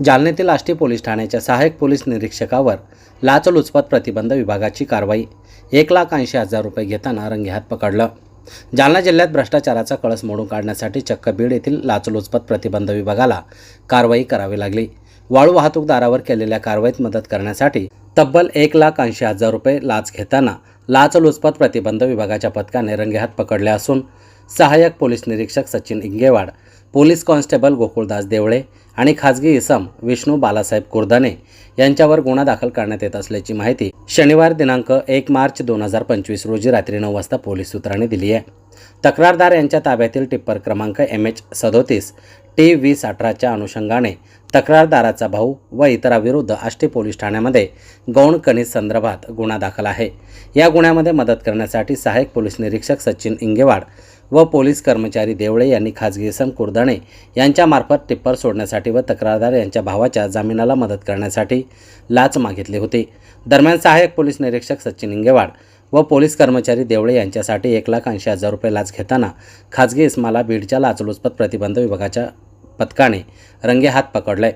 जालन्यातील Ashti police ठाण्याच्या सहाय्यक police निरीक्षकावर लाचलुचपत प्रतिबंध विभागाची कारवाई. एक लाख ऐंशी हजार रुपये घेताना रंगेहात पकडलं. जालना जिल्ह्यात भ्रष्टाचाराचा कळस मोडून काढण्यासाठी चक्क बीड येथील लाचलुचपत प्रतिबंध विभागाला कारवाई करावी लागली. वाळू वाहतूकदारावर केलेल्या कारवाईत मदत करण्यासाठी तब्बल एक लाख ऐंशी हजार रुपये लाच घेताना लाचलुचपत प्रतिबंध विभागाच्या पथकाने रंगेहात पकडले असून सहाय्यक पोलीस निरीक्षक सचिन इंगेवाड पोलीस कॉन्स्टेबल गोकुळदास देवळे आणि खाजगी इसम विष्णू बालासाहेब कुर्दाने यांच्यावर गुन्हा दाखल करण्यात येत असल्याची माहिती शनिवार दिनांक एक मार्च दोन हजार पंचवीस रोजी रात्री नऊ वाजता पोलीस सूत्रांनी दिली आहे. तक्रारदार यांच्या ताब्यातील टिप्पर क्रमांक एम एच सदोतीस टी वीस अठराच्या अनुषंगाने तक्रारदाराचा भाऊ व इतराविरुद्ध आष्टी पोलीस ठाण्यामध्ये गौण खनिज संदर्भात गुन्हा दाखल आहे. या गुन्ह्यामध्ये मदत करण्यासाठी सहाय्यक पोलीस निरीक्षक सचिन इंगेवाड व पोलीस कर्मचारी देवळे यांनी खाजगी सम कुर्दणे यांच्यामार्फत टिप्पर सोडण्यासाठी व तक्रारदार यांच्या भावाच्या जामिनाला मदत करण्यासाठी लाच मागितली होती. दरम्यान सहाय्यक पोलीस निरीक्षक सचिन इंगेवाड व पोलीस कर्मचारी देवळे यांच्यासाठी एक लाख ऐंशी हजार रुपये लाच घेताना खाजगी इस्माला बीडच्या लाचलुचपत प्रतिबंध विभागाच्या पथकाने रंगेहात पकडले